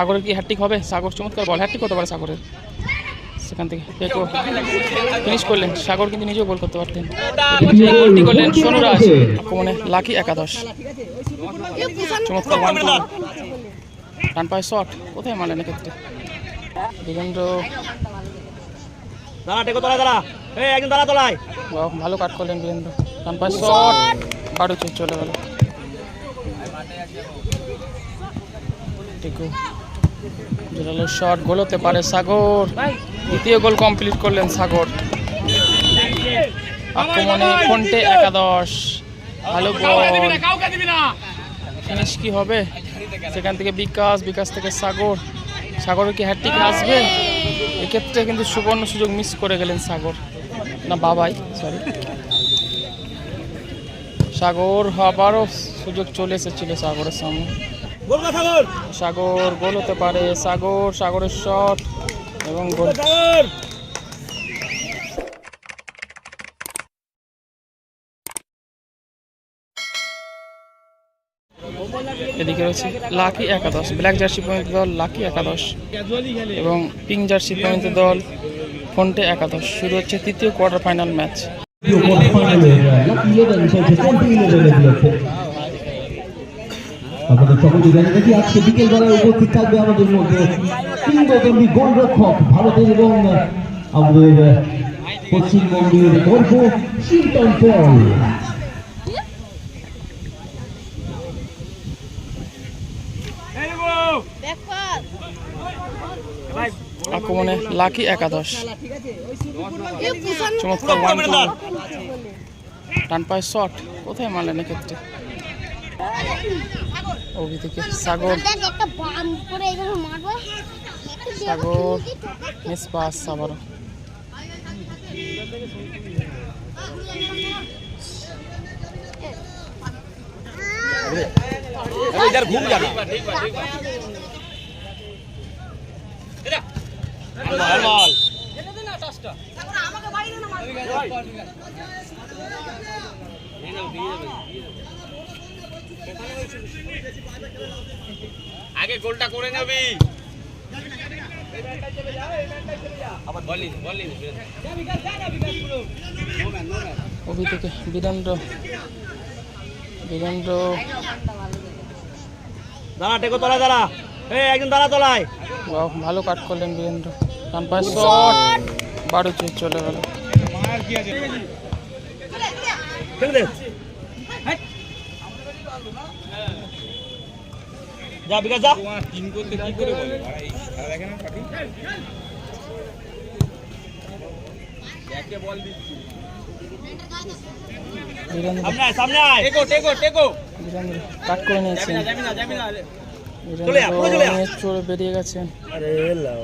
সাগরের কি হ্যাট্রিক হবে? সাগর চমৎকার বল হ্যাট্রিক করতে পারে সাগরের। সেখান থেকে ফিনিশ করলেন। সাগর কিন্তু নিজেও গোল করতে পারতেন। গোলটি করলেন। সোনুরাজ। আক্রমণে লাকি একাদশ। চমৎকার ওয়ান ডান পায়ে শট কোথায় মারলেন এক্ষেত্রে? বাহ, ভালো কাট করলেন বীরেন্দ্র ডান পায়ে শট বাড়ুচে চলে গেল। টিকু। জোরালো শট গোল হতে পারে সাগর। দ্বিতীয় গোল কমপ্লিট করলেন সাগর। আক্রমণে ফন্টে একাদশ। ভালো বল ফিনিশ কি হবে? সেখান থেকে বিকাশ বিকাশ থেকে সাগর। সাগরের কি হ্যাট্রিক আসবে? এক্ষেত্রে কিন্তু সুবর্ণ সুযোগ মিস করে গেলেন সাগর। না বাবাই সরি সাগর আবারও সুযোগ চলে এসেছিল সাগরের সামনে। গোল সাগর। সাগর গোল হতে পারে সাগর সাগরের শট এবং গোল। এদিকে রয়েছে লাকি একাদশ ব্ল্যাক জার্সি পয়েন্ট দল লাকি একাদশ এবং পিঙ্ক জার্সি পয়েন্ট দল ফন্টে একাদশ। শুরু হচ্ছে তৃতীয় কোয়ার্টার ফাইনাল ম্যাচ। আপনাদের সকলকে জানিয়ে রাখি, আজকে বিকেল বেলায় উপস্থিত থাকবে আমাদের মধ্যে কিংবদন্তি গোলরক্ষক ভারতের এবং আমাদের পশ্চিমবঙ্গের গর্ব শিল্টন পল আক্রমণে লাকি একাদশ। চমৎকার ওয়ান টু ডান পায়ে শট। কোথায় মারলেন এক্ষেত্রে? ওবি থেকে সাগর দেখ একটা বাম করে এইভাবে মারবো সাগর মিস পাস আবারও এটার ঘুম জানা বল আগে গোলটা করে নেবি। আবার বললি বললি ওবি থেকে বীরেন্দ্র বীরেন্দ্র দাঁড়া টেকো দাঁড়া। এই একজন দাঁড়া তলায়। ভালো কাট করলেন বীরেন্দ্র ডান পায়ে শট। বাড়ুচে চলে গেল। যা বিকাশ যা। বীরেন্দ্র সামনে আয় সামনে আয়। টেকো টেকো টেকো কাট করে নিয়েছেন যাবি না যাবি না চলে আয়, চলে আয়। চলে বেরিয়ে গেছেন আরে লাও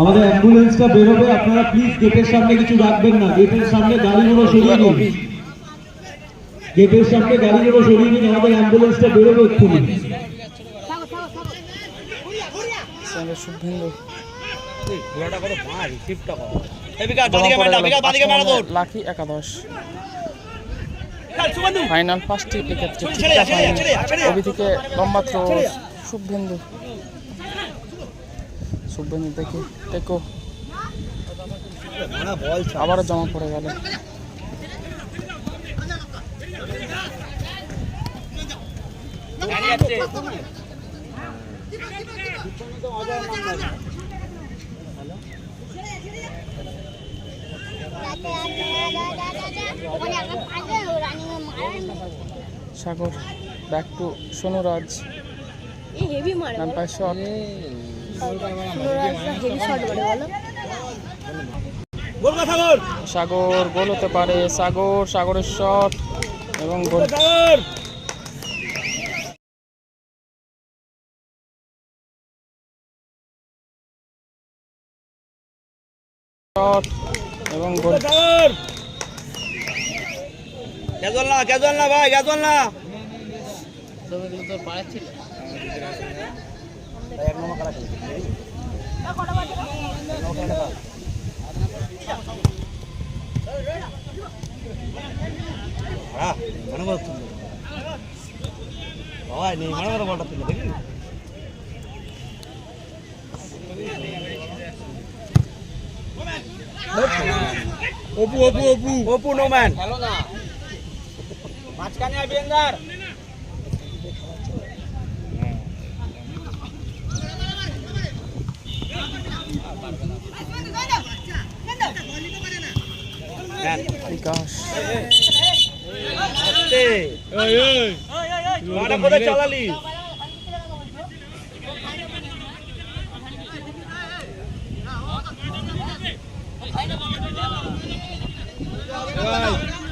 আমাদের অ্যাম্বুলেন্সটা বেরোবে আপনারা প্লিজ গেটের সামনে কিছু রাখবেন না। গেটের সামনে গাড়িগুলো সরিয়ে দিন গেটের সামনে গাড়িগুলো সরিয়ে দিন আমাদের অ্যাম্বুলেন্সটা বেরোবে এক্ষুনি। একাদশ ফাইনাল পাঁচটি এক্ষেত্রে ঠিকঠাক হয়নি থেকে লম্বা থ্রো শুভেন্দু। শুভেন্দু না বল আবারও জমা পড়ে গেল। Sagar back to Sonuraj. Heavy মারে। শট সাগর সাগর গোল হতে পারে সাগর সাগরের শট এবং গোল শট এবং গোল না ক্যাজুয়াল না ভাই ক্যাজুয়াল না। নম্বর খেলা খেলে হ্যাঁ মনে করো তুমি বাবা নেই মনে করো বলটা তুমি দেখি অপু অপু অপু অপু নো বিকাশ চালালি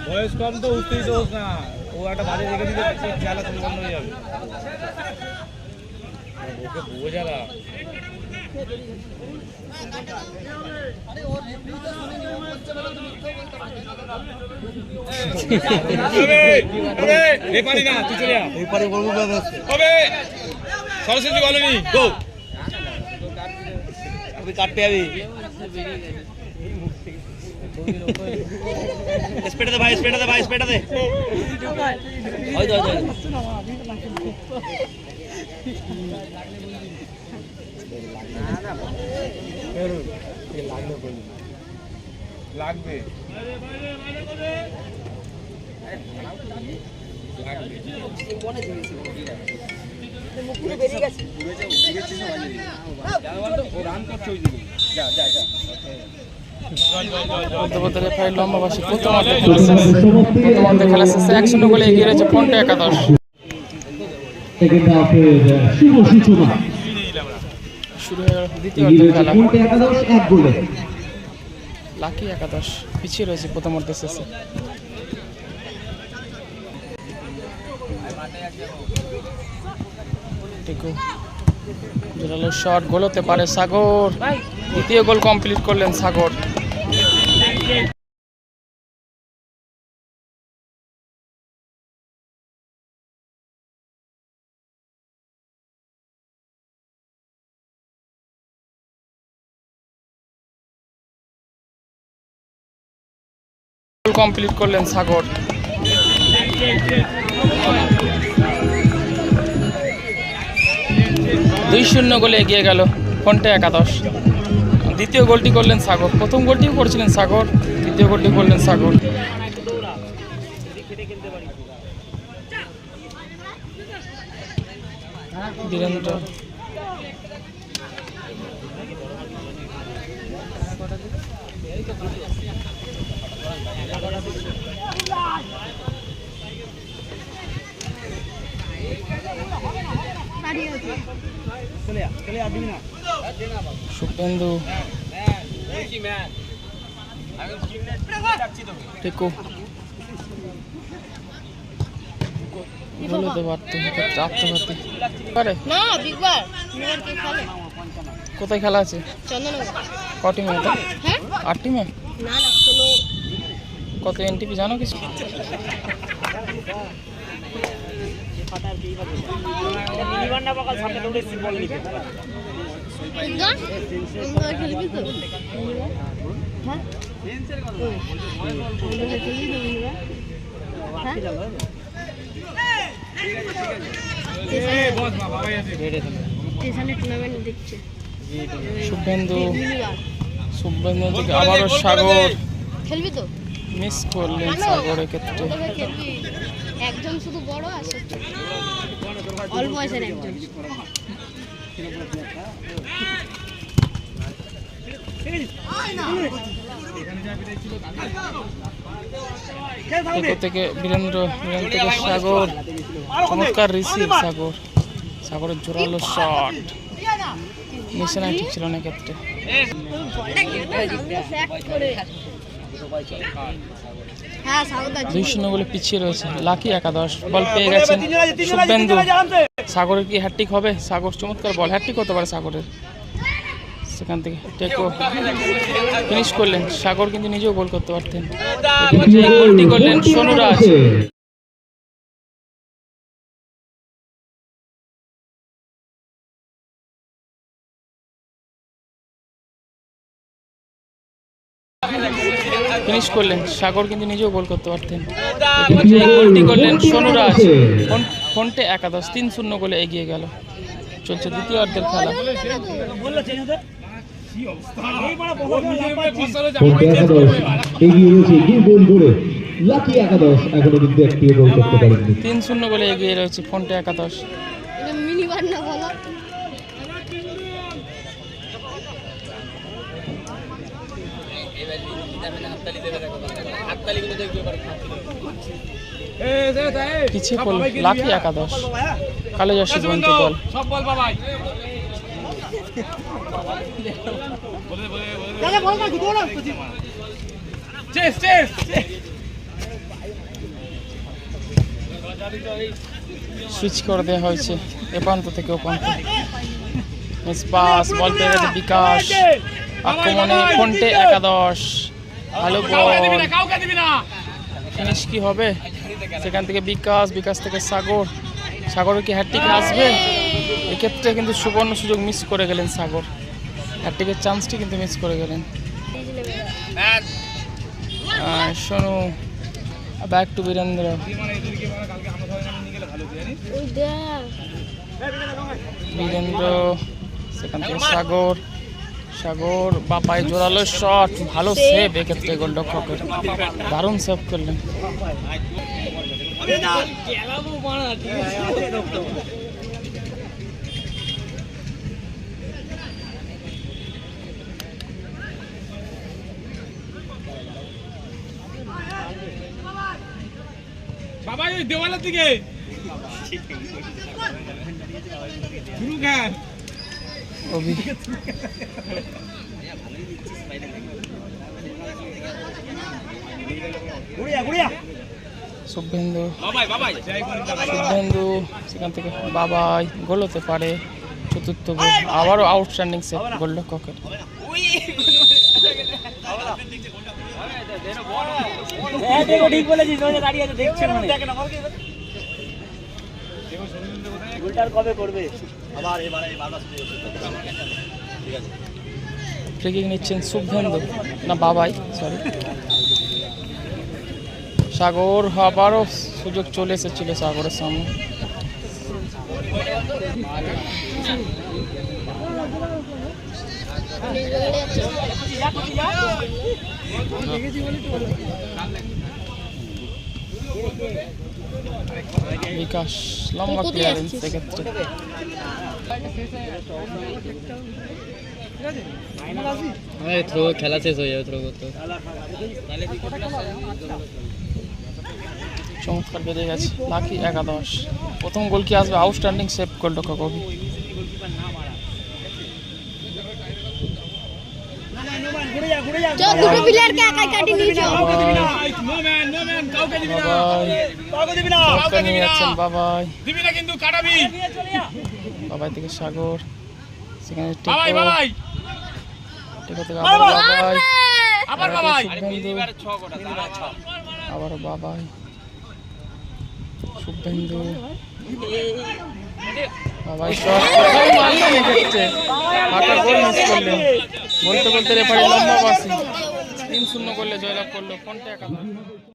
বয়স কম তো উঠতেই দোষ না। ও একটা বাজে রেখে দিলে চালা তুমি বন্ধ হয়ে যাবে। ওকে বোঝালা। এপারে বলব হবে সরস্বতী বলনি গো কাটতে যাবি স্পিডে দে ভাই স্পিডে দে ভাই স্পিডে দে। ওই বলতে রেফারি লম্বা বাসি প্রথমার্ধে খেলা শেষ গোলে এগিয়ে রয়েছে ফোনটা একাদশ শুভ সূচনা শুরু হয়ে গেল। দ্বিতীয় খেলা লাকি একাদশ, পিছিয়ে রয়েছে প্রথম শেষে টিকু, জোরালো শট গোল হতে পারে সাগর। দ্বিতীয় গোল কমপ্লিট করলেন সাগর। কমপ্লিট করলেন সাগর। দুই শূন্য গোলে এগিয়ে গেল ফোনটে একাদশ। দ্বিতীয় গোলটি করলেন সাগর। প্রথম গোলটিও করেছিলেন সাগর, দ্বিতীয় গোলটি করলেন সাগর। বীরেন্দ্র চলে যা চলে যা দিবি না শুভেন্দু টেকো পারতো হয়তো চাপতে পারতে। পারে? না বিগবার। নিবার কে খেলে কোথায় খেলা আছে? চন্দননগর। ক টিমে এটা হ্যাঁ? টিমে না না কত এনটিপি জানো কিছু? হ্যাঁ টুর্নামেন্ট দেখছে শুভেন্দু মিনিবার শুভেন্দু থেকে আবারও সাগর। খেলবি তো? মিস করলেন সাগর এক্ষেত্রে তোকে খেলবি। একজন শুধু বড় আছে অল্প বয়সের একজন। থেকে বীরেন্দ্র বীরেন্দ্র থেকে সাগর। চমৎকার রিসিভ সাগর। সাগরের জোরালো শট মিশনায় ঠিক ছিল না ক্ষেত্রে দুই শূন্য বলে পিছিয়ে রয়েছে। লাকি একাদশ, বল পেয়ে গেছেন শুভেন্দু। সাগরের কি হ্যাট্রিক হবে? সাগর, চমৎকার বল। হ্যাট্রিক হতে পারে সাগরের। সেখান থেকে টেকো ফিনিশ করলেন। সাগর কিন্তু নিজেও গোল করতে পারতেন। গোলটি করলেন সোনুরাজ। ফিনিশ করলেন। সাগর কিন্তু নিজেও গোল করতে পারতেন। যে গোলটি করলেন সোনুরাজ। ফোন- ফোনটে একাদশ তিন শূন্য গোলে এগিয়ে গেল। চলছে দ্বিতীয় অর্ধের খেলা। তিন শূন্য গোলে এগিয়ে রয়েছে ফোনটে একাদশ। পিছিয়ে পড়ল লাকি একাদশ দল সব বল বাবাই চেস চেস সুইচ করে দেওয়া হয়েছে এ প্রান্ত থেকে ও প্রান্ত মিস পাস বল পেয়ে গেছে বিকাশ আক্রমণে ফোনটে একাদশ ভালো ফিনিশ কি হবে? সেখান থেকে বিকাশ বিকাশ থেকে সাগর। সাগরের কি হ্যাটটিকে আসবে? এক্ষেত্রে কিন্তু সুবর্ণ সুযোগ মিস করে গেলেন সাগর। হ্যাটটিকের চান্সটি কিন্তু মিস করে গেলেন। শোনো ব্যাক টু বীরেন্দ্র। বীরেন্দ্র সেখান থেকে সাগর। সাগর বাপায় জোরালো শট ভালো সেভ এক্ষেত্রে গোলরক্ষকের দারুণ সেভ করলেন। বাবাই ওই দেওয়ালের দিকে। শুরু খান শুভেন্দু। শুভেন্দু সেখান থেকে বাবাই গোল হতে পারে। চতুর্থ গোল। আবারও আউটস্ট্যান্ডিং ঠিক বলেছিস দাঁড়িয়ে আছে দেখছে মানে। কবে করবে? আবার এবার এবার ফ্রি কিক নিচ্ছেন শুভেন্দু না বাবাই সরি সাগর আবারও সুযোগ চলে এসেছিল সাগরের সামনে। বিকাশ লম্বা আসছিস? সেক্ষেত্রে থ্রো খেলা শেষ হয়ে যাবে থ্রো চমৎকার বেরিয়ে গেছে। লাকি একাদশ। প্রথম গোল কি আসবে? আউটস্ট্যান্ডিং সেভ গোলরক্ষক কবি চল দুটো প্লেয়ারকে একাই কাটিয়ে নিয়ে যাও। নো ম্যান কাউকে দিবি না। বাবাই। কাউকে দিবি না। কাউকে দিবি না। বাবাই। দিবি না কিন্তু কাটাবি। বাবাই থেকে সাগর সেখানে বাবাই বাবাই। আবার বাবাই। আবার বাবাই। শুভেন্দু বলতে বলতে রেফারি লম্বা পাসি তিন শূন্য করলে জয়লাভ করল কোনটা একাদশ?